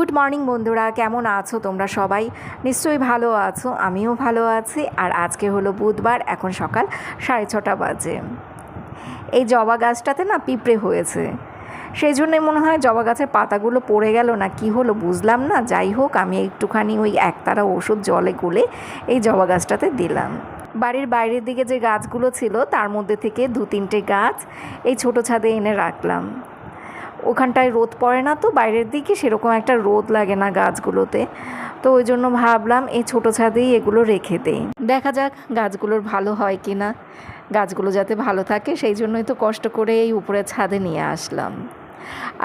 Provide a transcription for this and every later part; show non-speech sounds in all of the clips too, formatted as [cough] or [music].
Good morning বন্ধুরা, কেমন আছো তোমরা সবাই? নিশ্চয়ই ভালো আছো, আমিও ভালো আছি। আর আজকে হলো বুধবার, এখন সকাল সাড়ে ছটা বাজে। এই জবা গাছটাতে না পিঁপড়ে হয়েছে। সেই জন্যই মনে হয় জবা গাছের পাতাগুলো পড়ে গেল না, কি হলো বুঝলাম না। যাই হোক, আমি একটুখানি ওই একতারা ওষুধ জলে গুলে এই জবা গাছটাতে দিলাম। বাড়ির বাইরের দিকে যে গাছগুলো ছিল, তার মধ্যে থেকে দু তিনটে গাছ এই ছোটো ছাদে এনে রাখলাম। ওখানটায় রোদ পড়ে না তো, বাইরের দিকে সেরকম একটা রোদ লাগে না গাছগুলোতে। তো ওই জন্য ভাবলাম এই ছোটো ছাদেই এগুলো রেখে দেই। দেখা যাক গাছগুলোর ভালো হয় কি না গাছগুলো যাতে ভালো থাকে, সেই জন্যই তো কষ্ট করে এই উপরে ছাদে নিয়ে আসলাম।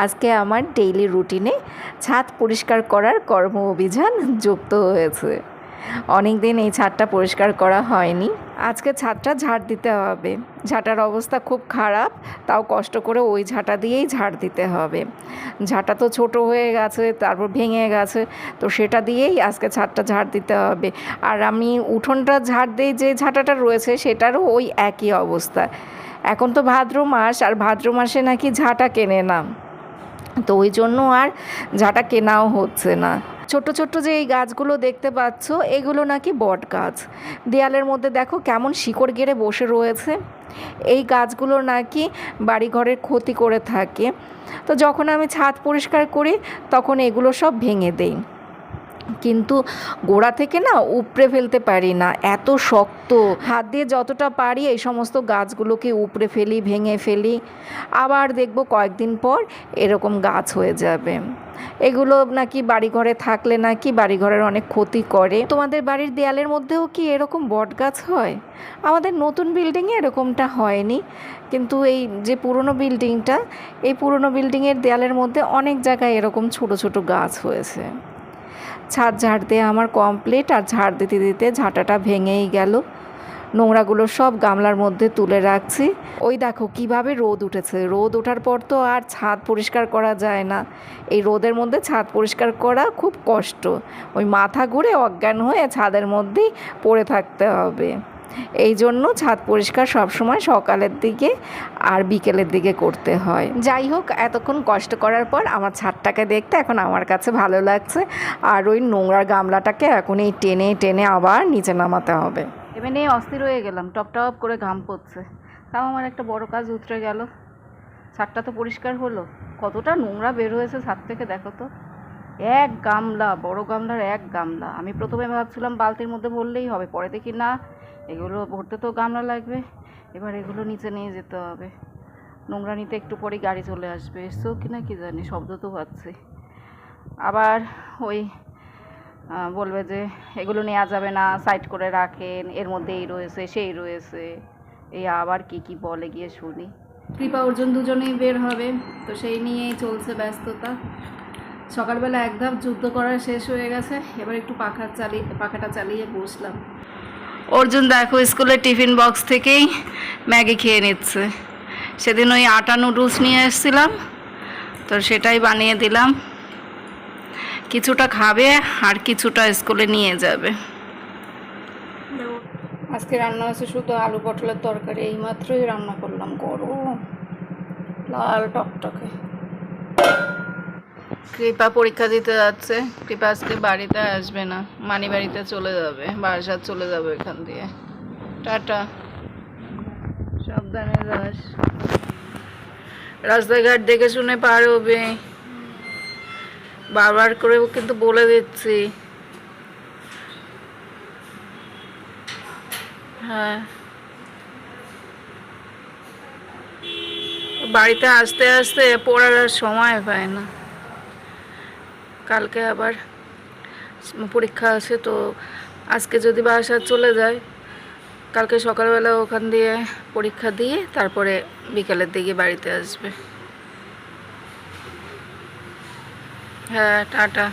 আজকে আমার ডেইলি রুটিনে ছাদ পরিষ্কার করার কর্ম অভিযান যুক্ত হয়েছে। অনেক দিন এই ছাদটা পরিষ্কার করা হয়নি। আজকে ছাদটা ঝাড় দিতে হবে। ঝাঁটার অবস্থা খুব খারাপ, তাও কষ্ট করে ওই ঝাঁটা দিয়েই ঝাড় দিতে হবে। ঝাঁটা তো ছোট হয়ে গেছে, তারপর ভেঙে গেছে, তো সেটা দিয়েই আজকে ছাদটা ঝাড় দিতে হবে। আর আমি উঠোনটা ঝাড় দিই, যে ঝাঁটাটা রয়েছে সেটারও ওই একই অবস্থা। এখন তো ভাদ্র মাস, আর ভাদ্র মাসে নাকি ঝাঁটা কেনে না। তো ওই জন্য আর ঝাঁটা কেনাও হচ্ছে না। ছোট্ট ছোট্ট যে এই গাছগুলো দেখতে পাচ্ছ, এগুলো নাকি বট গাছ। দেয়ালের মধ্যে দেখো কেমন শিকড় গেড়ে বসে রয়েছে। এই গাছগুলো নাকি বাড়িঘরের ক্ষতি করে থাকে। তো যখন আমি ছাদ পরিষ্কার করি, তখন এগুলো সব ভেঙে দেই। কিন্তু গোড়া থেকে না উপড়ে ফেলতে পারি না, এত শক্ত। হাত দিয়ে যতটা পারি এই সমস্ত গাছগুলোকে উপড়ে ফেলি, ভেঙে ফেলি। আবার দেখব কয়েকদিন পর এরকম গাছ হয়ে যাবে। এগুলো নাকি বাড়িঘরে থাকলে নাকি বাড়িঘরের অনেক ক্ষতি করে। তোমাদের বাড়ির দেয়ালের মধ্যেও কি এরকম বট গাছ হয়? আমাদের নতুন বিল্ডিংয়ে এরকমটা হয়নি। কিন্তু এই যে পুরনো বিল্ডিংটা, এই পুরনো বিল্ডিংয়ের দেয়ালের মধ্যে অনেক জায়গায় এরকম ছোট ছোট গাছ হয়েছে। ছাদ ঝাড় দিয়ে আমার কমপ্লিট আর ঝাড় দিতে দিতে ঝাঁটাটা ভেঙেই গেল। নোংরাগুলো সব গামলার মধ্যে তুলে রাখছি। ওই দেখো কীভাবে রোদ উঠেছে। রোদ ওঠার পর তো আর ছাদ পরিষ্কার করা যায় না। এই রোদের মধ্যে ছাদ পরিষ্কার করা খুব কষ্ট। ওই মাথা ঘুরে অজ্ঞান হয়ে ছাদের মধ্যেই পড়ে থাকতে হবে। এই জন্য ছাদ পরিষ্কার সবসময় সকালের দিকে আর বিকেলের দিকে করতে হয়। যাই হোক, এতক্ষণ কষ্ট করার পর আমার ছাদটাকে দেখতে এখন আমার কাছে ভালো লাগছে। আর ওই নোংরা গামলাটাকে এখন এই টেনে টেনে আবার নিচে নামাতে হবে। এমনি অস্থির হয়ে গেলাম টপ টপ করে ঘাম পড়ছে। তাও আমার একটা বড় কাজ উতরে গেল। ছাদটা তো পরিষ্কার হলো। কতটা নোংরা বের হয়েছে ছাদ থেকে, দেখো তো। এক গামলা, বড় গামলার এক গামলা। আমি প্রথমে ভাবছিলাম বালতির মধ্যে ভরলেই হবে, পরে দেখি না এগুলো ভরতে তো গামলা লাগবে। এবার এগুলো নিচে নিয়ে যেতে হবে। নোংরা নিতে একটু পরেই গাড়ি চলে আসবে। এসেও কি না কি জানি, শব্দ তো পাচ্ছি। আবার ওই বলবে যে এগুলো নেওয়া যাবে না সাইড করে রাখেন, এর মধ্যে এই রয়েছে, সেই রয়েছে। এই আবার কি কি বলে গিয়ে শুনি। কৃপা অর্জুন দুজনেই বের হবে, তো সেই নিয়েই চলছে ব্যস্ততা। সকালবেলা এক ধাপ যুদ্ধ করা শেষ হয়ে গেছে, এবার একটু পাখা চালিয়ে পাখাটা চালিয়ে বসলাম। অর্জুন দেখো স্কুলের টিফিন বক্স থেকেই ম্যাগি খেয়ে নিচ্ছে। সেদিন ওই আটা নুডলস নিয়ে এসেছিলাম, তো সেটাই বানিয়ে দিলাম। কিছুটা খাবে আর কিছুটা স্কুলে নিয়ে যাবে। আজকে রান্না হয়েছে শুধু আলু পটলের তরকারি, এইমাত্রই রান্না করলাম। গরম, লাল টকটকে। কৃপা পরীক্ষা দিতে যাচ্ছে। কৃপা আজকে বাড়িতে আসবে না। মানি বাড়িতে চলে যাবে। বারাসাত চলে যাবে এখান দিয়ে। টাটা। সাবধানে যাস। রাস্তাঘাট দেখে শুনে পার হবে বারবার করে কিন্তু বলে দিচ্ছি। হ্যাঁ। বাড়িতে আসতে আসতে পড়ার আর সময় পায় না। কালকে আবার পরীক্ষা আছে, তো আজকে যদি বাসা চলে যায়, কালকে সকালবেলা ওখান দিয়ে পরীক্ষা দিয়ে তারপরে বিকেলের দিকে বাড়িতে আসবে। হ্যাঁ টাটা।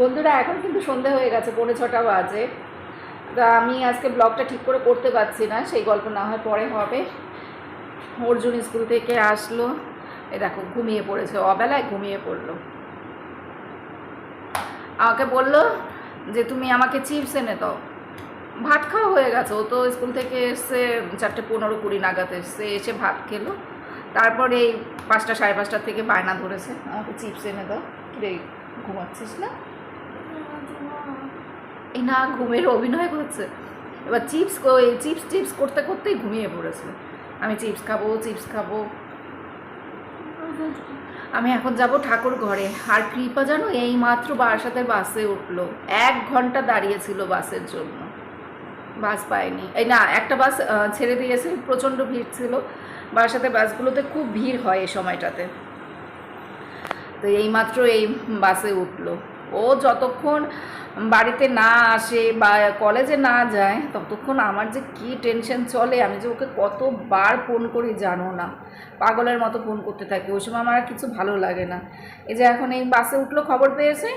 বন্ধুরা, এখন কিন্তু সন্ধে হয়ে গেছে, পৌনে ছটা বাজে। তা আমি আজকে ব্লগটা ঠিক করে করতে পারছি না, সেই গল্প না হয় পরে হবে। অর্জুন স্কুল থেকে আসলো। এ দেখো, ঘুমিয়ে পড়েছে, অবেলায় ঘুমিয়ে পড়ল। আমাকে বলল যে, তুমি আমাকে চিপস এনে দাও। ভাত খাওয়া হয়ে গেছে, ও তো স্কুল থেকে এসছে, চারটে পনেরো কুড়ি নাগাদ এসছে, এসে ভাত খেলো। তারপরে এই পাঁচটা সাড়ে পাঁচটার থেকে বায়না ধরেছে, আমাকে চিপস এনে দাও। রে, ঘুমাচ্ছিস না? না, ঘুমের অভিনয় করছে। এবার চিপস চিপস টিপস করতে করতেই ঘুমিয়ে পড়েছে। আমি চিপস খাব চিপস খাব। আমি এখন যাব ঠাকুর ঘরে। আর কৃপা জানো, এই মাত্র বারাসাতের বাসে উঠল। এক ঘণ্টা দাঁড়িয়েছিল বাসের জন্য। বাস পায়নি। এই না, একটা বাস ছেড়ে দিয়েছে। প্রচণ্ড ভিড় ছিল। বারাসাতের বাসগুলোতে খুব ভিড় হয় এই সময়টাতে। তো এইমাত্র এই বাসে উঠল। ও যতক্ষণ বাড়িতে না আসে বা কলেজে না যায়, ততক্ষণ আমার যে কী টেনশন চলে, আমি যে ওকে কতবার ফোন করি জানো না। পাগলের মতো ফোন করতে থাকি। ওই সময় আমার আর কিছু ভালো লাগে না। এই যে এখন এই বাসে উঠল, খবর পেয়েছে?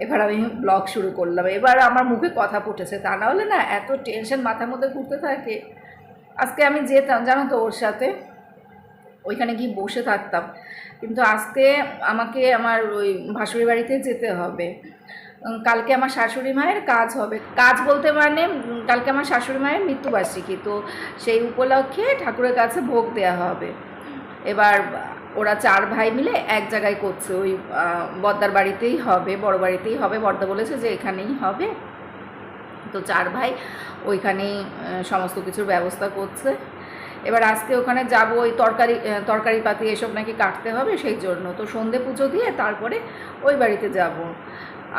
এবার আমি ব্লগ শুরু করলাম। এবার আমার মুখে কথা ফুটেছে। তা না হলে না এত টেনশন মাথার মধ্যে ঘুরতে থাকে। আজকে আমি যেতাম, জানো তো ওর সাথে? ওইখানে গিয়ে বসে থাকতাম। কিন্তু আজকে আমাকে আমার ওই ভাসুরি বাড়িতে যেতে হবে। কালকে আমার শাশুড়ি মায়ের কাজ হবে। কাজ বলতে মানে কালকে আমার শাশুড়ি মায়ের মৃত্যুবার্ষিকী। তো সেই উপলক্ষে ঠাকুরের কাছে ভোগ দেওয়া হবে। এবার ওরা চার ভাই মিলে এক জায়গায় করছে। ওই বদ্দার বাড়িতেই হবে, বড় বাড়িতেই হবে। বর্দা বলেছে যে এখানেই হবে। তো চার ভাই ওইখানেই সমস্ত কিছুর ব্যবস্থা করছে। এবার আজকে ওখানে যাব, ওই তরকারি তরকারি পাতি এসব নাকি কাটতে হবে সেই জন্য। তো সন্ধে পুজো দিয়ে তারপরে ওই বাড়িতে যাব।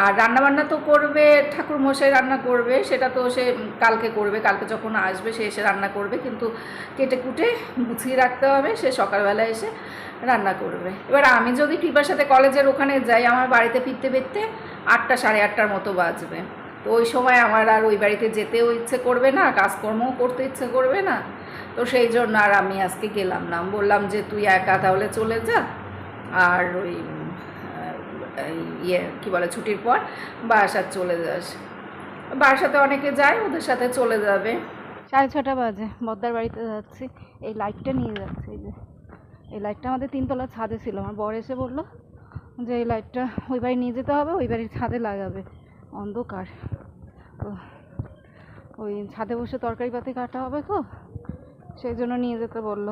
আর রান্নাবান্না তো করবে ঠাকুর মশাই রান্না করবে, সেটা তো সে কালকে করবে, কালকে যখন আসবে সে এসে রান্না করবে, কিন্তু কেটে কুটে গুছিয়ে রাখতে হবে, সে সকালবেলা এসে রান্না করবে। এবার আমি যদি কৃপার সাথে কলেজের ওখানে যাই, আমার বাড়িতে ফিরতে ফিরতে আটটা সাড়ে আটটার মতো বাজবে। তো ওই সময় আমার আর ওই বাড়িতে যেতেও ইচ্ছে করবে না, কাজকর্মও করতে ইচ্ছে করবে না। তো সেই জন্য আর আমি আজকে গেলাম না। বললাম যে, তুই একা তাহলে চলে যা। আর ওই ইয়ে কী বলে, ছুটির পর বাসার চলে যাস। বাসাতে অনেকে যায়, ওদের সাথে চলে যাবে। সাড়ে ছটা বাজে বদ্দার বাড়িতে যাচ্ছি। এই লাইটটা নিয়ে যাচ্ছে, এই যে। এই লাইটটা আমাদের তিনতলা ছাদে ছিল। আমার বর এসে বলল যে, এই লাইটটা ওই বাড়ি নিয়ে যেতে হবে, ওই বাড়ির ছাদে লাগাবে। অন্ধকার। তো ওই ছাদে বসে তরকারি পাতি কাটা হবে তো। সেই জন্য নিয়ে যেতে বলল।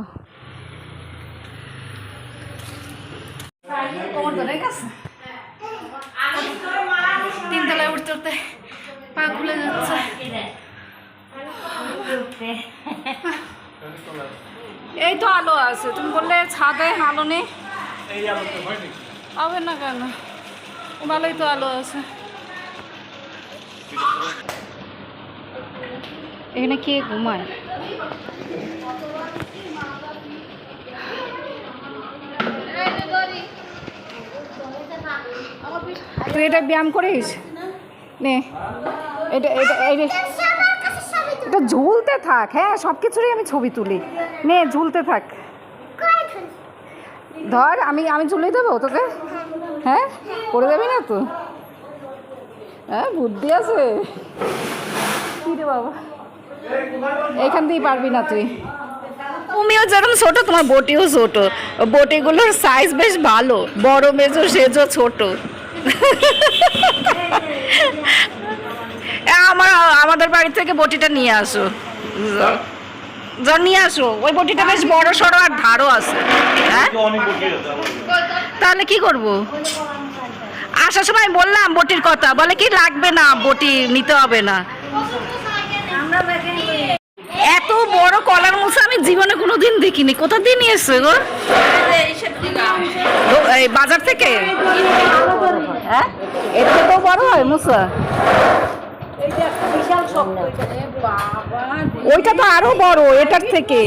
তিনতলায় উঠতে উঠতে পা খুলে যাচ্ছে। এই তো আলো আছে, তুমি বললে ছাদে আলো নেই। হবে না কেন? ভালোই তো আলো আছে। এখানে কে ঘুমায়? তুই এটা ব্যায়াম করিস? নে। এটা এটা এটা ঝুলতে থাক হ্যাঁ সব কিছুরই আমি ছবি তুলি। নে, ঝুলতে থাক। ধর, আমি আমি ঝুলে দেবো তোকে? হ্যাঁ করে দেবি না তো হ্যাঁ বুদ্ধি আছে। কী রে বাবা? এখান দিয়েই পারবি না তুই। তুমিও যেরকম ছোট, তোমার বটিও ছোট। বটিগুলোর সাইজ বেশ ভালো। বড়, মেজো, সেজো, ছোট। আমার, আমাদের বাড়ি থেকে বটিটা নিয়ে আসো। নিয়ে আসো। ওই বটিটা বেশ বড়, সড়ো আর ধারও আছে। হ্যাঁ? তাহলে কি করব? আসার সময় বললাম বটির কথা। বলে কি লাগবে না, বটি নিতে হবে না। এত বড় কলার মুসা আমি জীবনে কোনোদিন দেখিনি। কোথা দিয়ে নিয়ে এসছো গো এই বাজার থেকে? হ্যাঁ? এর থেকেও বড় হয় মুসা? ওইটা তো আরও বড় এটার থেকে।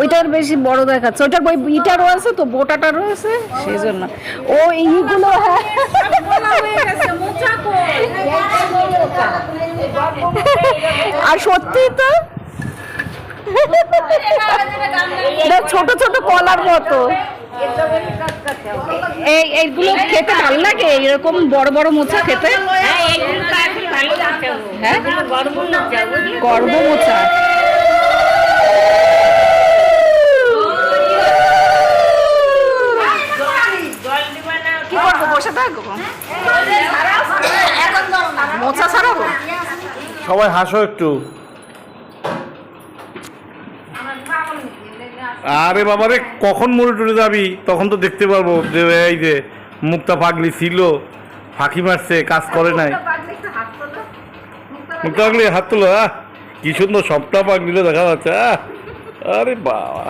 ওইটার বেশি বড় দেখাচ্ছে। ওইটার ওই ইটা রয়েছে তো বোটাটা রয়েছে? সেই জন্য ও এইগুলো হ্যাঁ। আর সত্যি তো? ছোট ছোট কলার মতো। এই এইগুলো খেতে ভালো লাগে? এরকম বড় বড় মোচা খেতে? হ্যাঁ গর্ব মোচা কি করব? বসে থাকব? মোচা ছাড়াবো? সবাই হাসো একটু। আরে বাবা রে কখন মরে টরে যাবি? তখন তো দেখতে পারব যে এই যে মুক্তা পাগলি ছিল ফাঁকি মারছে কাজ করে নাই। মুক্তা পাগলি হাত তোলো। আহ! কি সুন্দর সবটা পাগলিলে দেখা যাচ্ছে আরে বাবা।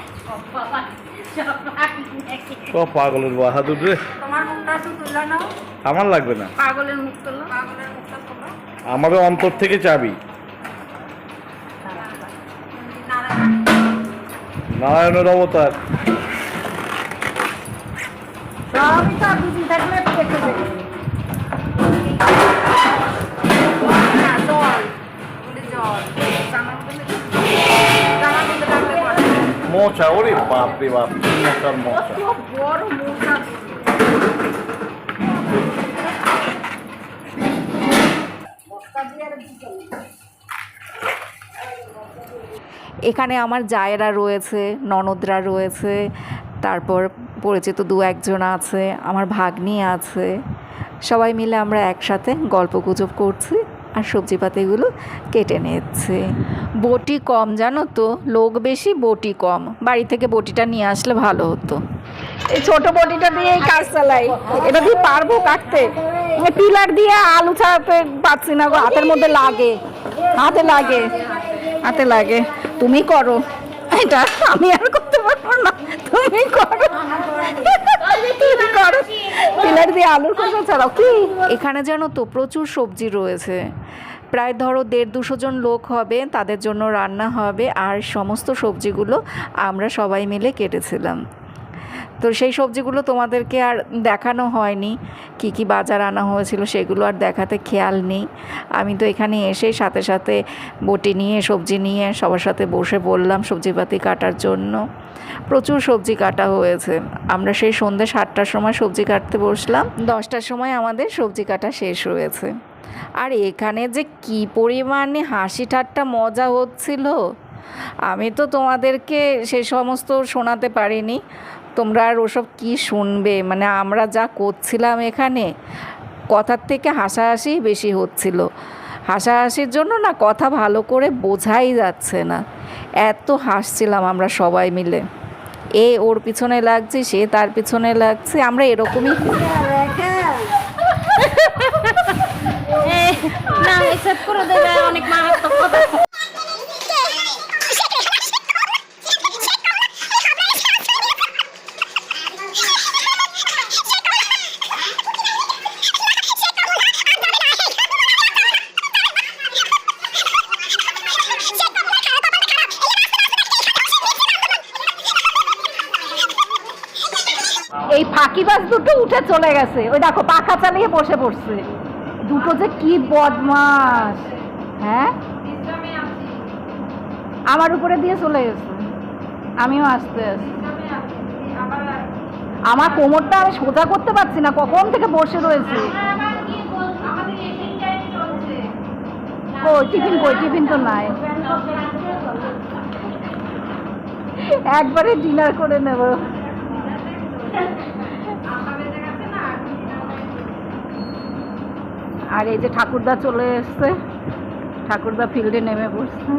সব পাগলের বাহাদুর রে। তোমার মুখটা একটু তুলে নাও। আমার লাগবে না। পাগলের মুখ তোলো। পাগলের মুখটা তোলো। আমারও অন্তর থেকে চাবি। নারায়ণের অবতার। জল। মোচা ওরে বাপ রে বাপ কি মোচার মোচা। এখানে আমার জায়েরা রয়েছে ননদরা রয়েছে তারপর পরিচিত দু একজন আছে আমার ভাগ্নি আছে। সবাই মিলে আমরা একসাথে গল্প গুজব করছি। আর সবজিপাতিগুলো কেটে নিচ্ছে বটি কম, জানো তো? লোক বেশি, বটি কম। বাড়ি থেকে বটিটা নিয়ে আসলে ভালো হতো। এই ছোট বটিটা দিয়েই কাজ চালাই। এটা দিয়ে পারব কাটতে। পিলার দিয়ে আলু ছাড়াতে পারছি না হাতের মধ্যে লাগে। হাতে লাগে। হাতে লাগে। তুমি করো। এটা আমি আর করতে পারব না। তুমি করো। তুমি করো পিলার দিয়ে আলুর খোসা ছাড়াও কি? এখানে জানো তো প্রচুর সবজি রয়েছে। প্রায় ধরো দেড় দুশো জন লোক হবে তাদের জন্য রান্না হবে আর সমস্ত সবজিগুলো আমরা সবাই মিলে কেটেছিলাম। তো সেই সবজিগুলো তোমাদেরকে আর দেখানো হয়নি। কি কি বাজার আনা হয়েছিল সেগুলো আর দেখাতে খেয়াল নেই। আমি তো এখানে এসে সাথে সাথে বটি নিয়ে, সবজি নিয়ে সবার সাথে বসে বললাম সবজিপাতি কাটার জন্য। প্রচুর সবজি কাটা হয়েছে। আমরা সেই সন্ধ্যে সাতটার সময় সবজি কাটতে বসলাম। দশটার সময় আমাদের সবজি কাটা শেষ হয়েছে। আর এখানে যে কি পরিমাণে হাসি ঠাট্টা মজা হচ্ছিল, আমি তো তোমাদেরকে সে সমস্ত শোনাতে পারিনি। তোমরা আর ওসব কি শুনবে? মানে আমরা যা করছিলাম এখানে, কথার থেকে হাসাহাসি বেশি হচ্ছিল। হাসাহাসির জন্য না কথা ভালো করে বোঝাই যাচ্ছে না। এত হাসছিলাম আমরা সবাই মিলে। এ ওর পিছনে লাগছে, সে তার পিছনে লাগছে, আমরা এরকমই [laughs] অনেক এই ফাঁকিবাজ দুটো উঠে চলে গেছে। ওই দেখো, পাখা চালিয়ে বসে পড়ছে। দুটো যে কি বদমাস হ্যাঁ? আমার উপরে দিয়ে চলে গেছে। আমিও আসতে আসি আমার কোমরটা আমি সোজা করতে পারছি না, কখন থেকে বসে রয়েছে? কই, টিফিন কই, টিফিন তো নাই। একবারে ডিনার করে নেব। আর এই যে ঠাকুরদা চলে এসছে। ঠাকুরদা ফিল্ডে নেমে পড়ছে।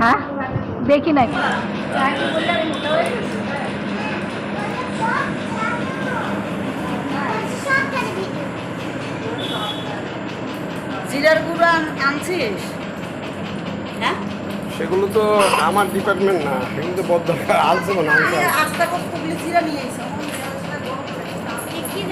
হ্যাঁ? দেখি নাকি জিরার গুঁড়ো আন- আনছিস? হ্যাঁ? সেগুলো তো আমার ডিপার্টমেন্ট না সেগুলো তো বদ্ধ। আলছে হয় আস্তা জিরা নিয়ে এসো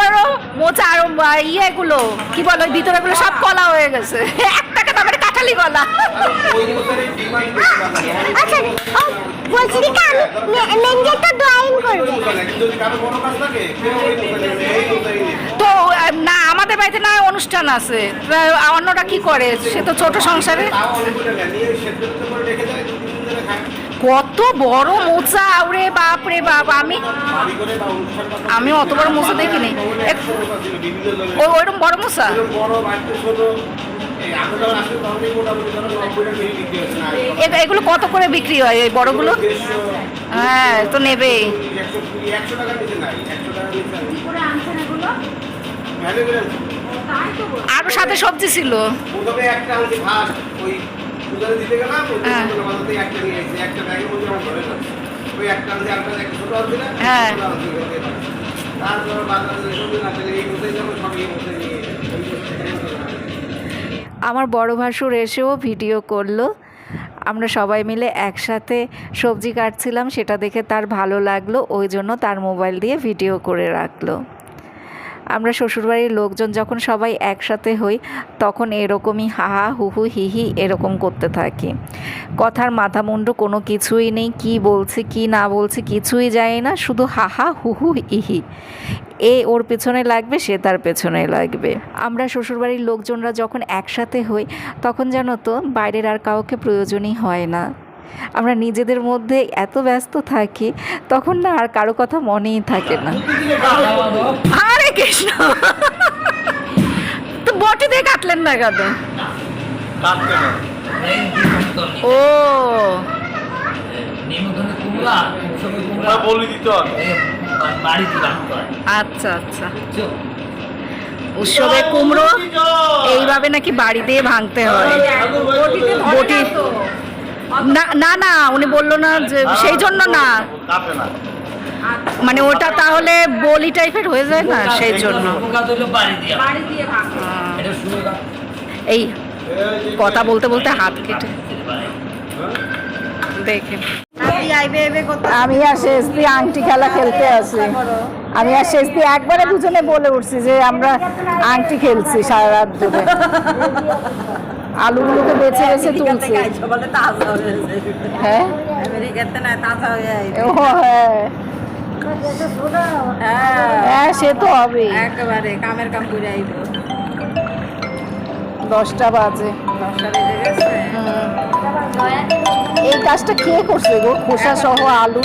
বড় মোচা আর ইয়েগুলো কি বলো ভিতরেগুলো সব কলা হয়ে গেছে। এক টাকা দামের কাঁঠাল খালি গলা আচ্ছা ও বলছি কি মেঞ্জে তো ড্রয়িং করবে। তো না আমাদের বাড়িতে না অনুষ্ঠান আছে। অন্যটা কি করে? সে তো ছোট সংসারে। কত বড় মোচা, ওরে বাপ রে বাপ, আমি আমি অত বড় মোচা দেখিনি। ওই ওইরকম বড় মোচা? এগুলো কত করে বিক্রি হয় এই বড়গুলো? হ্যাঁ তো নেবে আরও সাথে সবজি ছিল। হ্যাঁ। হ্যাঁ। আমার বড় ভাসুর এসেও ভিডিও করল। আমরা সবাই মিলে একসাথে সবজি কাটছিলাম সেটা দেখে তার ভালো লাগল ওই জন্য তার মোবাইল দিয়ে ভিডিও করে রাখল। আমরা শ্বশুরবাড়ির লোকজন যখন সবাই একসাথে হই, তখন এরকমই হাহা হুহু হিহি এরকম করতে থাকি। কথার মাথা মুন্ডু কোনো কিছুই নেই, কি বলছে, কি না বলছে, কিছুই যায় না, শুধু হাহা হুহু ইহি এ ওর পেছনে লাগবে, সে তার পেছনে লাগবে। আমরা শ্বশুরবাড়ির লোকজনরা যখন একসাথে হই, তখন জানো তো, বাইরের আর কাউকে প্রয়োজনই হয় না। আমরা নিজেদের মধ্যে এত ব্যস্ত থাকি, তখন না আর কারও কথা মনেই থাকে না। কৃষ্ণ তো বটি দিয়ে কাটলেন না কেন ও হয় আচ্ছা আচ্ছা উৎসবে কুমড়ো এইভাবে নাকি বাড়ি দিয়ে ভাঙতে হয় বটি না না না উনি বলল না যে সেই জন্য না মানে ওটা তাহলে বলি টাইপের হয়ে যায় না? সেই জন্য। দিয়ে দাও। এই কথা বলতে বলতে হাত কেটে দেখে। আমি আর শেষদি আংটি খেলা খেলতে আসি আমি আর শেষদি একবারে দুজনে বলে উঠছি যে আমরা আংটি খেলছি সারা রাত ধরে। আলুগুলোকে বেছে বেছে তুলছি। হ্যাঁ ও হ্যাঁ। হ্যাঁ সে তো হবে একেবারে কামের কাম করে আইব। দশটা বাজে। দশটা বেজে গেছে। এই কাজটা কে করছে গো? খোসা সহ আলু?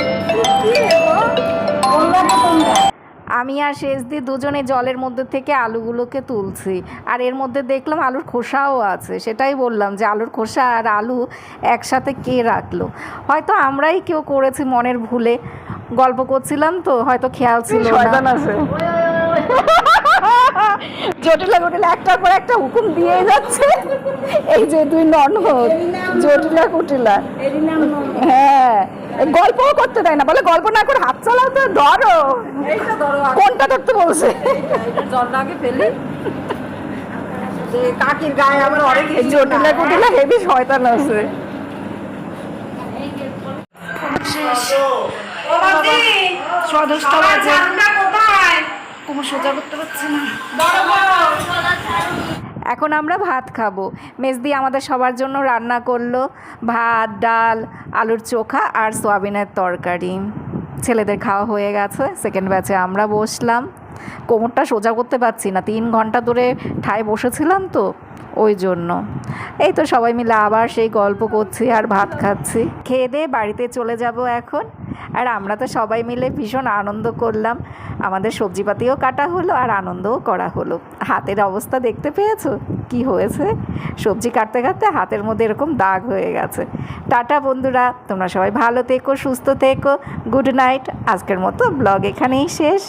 আমি আর শেষ দিয়ে দুজনে জলের মধ্যে থেকে আলুগুলোকে তুলছি। আর এর মধ্যে দেখলাম আলুর খোসাও আছে। সেটাই বললাম যে আলুর খোসা আর আলু একসাথে কে রাখল? হয়তো আমরাই কেউ করেছি মনের ভুলে। গল্প করছিলাম তো হয়তো খেয়াল ছিল না। জটিলা একটার পর একটা হুকুম দিয়ে যাচ্ছে। এই যে দুই ননদ জটিলা কুটিলা। হ্যাঁ। গল্পও করতে দেয় না বলে গল্প না করে হাত চালাও তো ধরো। কোনটা ধরতে বলছে? এটা জলটা যে কাকির গায়ে আমার অনেক এই জটিলা কুটিলা হেভি শয়তান আছে। সদস্যটা বাজে সোজা করতে পারছি না। এখন আমরা ভাত খাব। মেজদি আমাদের সবার জন্য রান্না করল ভাত, ডাল, আলুর চোখা আর সোয়াবিনের তরকারি। ছেলেদের খাওয়া হয়ে গেছে সেকেন্ড ব্যাচে আমরা বসলাম। কোমরটা সোজা করতে পারছি না, তিন ঘণ্টা ধরে ঠায় বসেছিলাম তো, ওই জন্য। এই তো সবাই মিলে আবার সেই গল্প করছি আর ভাত খাচ্ছি। খেয়ে দিয়ে বাড়িতে চলে যাব এখন। আর আমরা তো সবাই মিলে ভীষণ আনন্দ করলাম। আমাদের সবজিপাতিও কাটা হলো আর আনন্দও করা হলো। হাতের অবস্থা দেখতে পেয়েছ? কি হয়েছে? সবজি কাটতে কাটতে হাতের মধ্যে এরকম দাগ হয়ে গেছে। টাটা বন্ধুরা, তোমরা সবাই ভালো থেকো, সুস্থ থেকো। Good night. আজকের মতো ব্লগ এখানেই শেষ।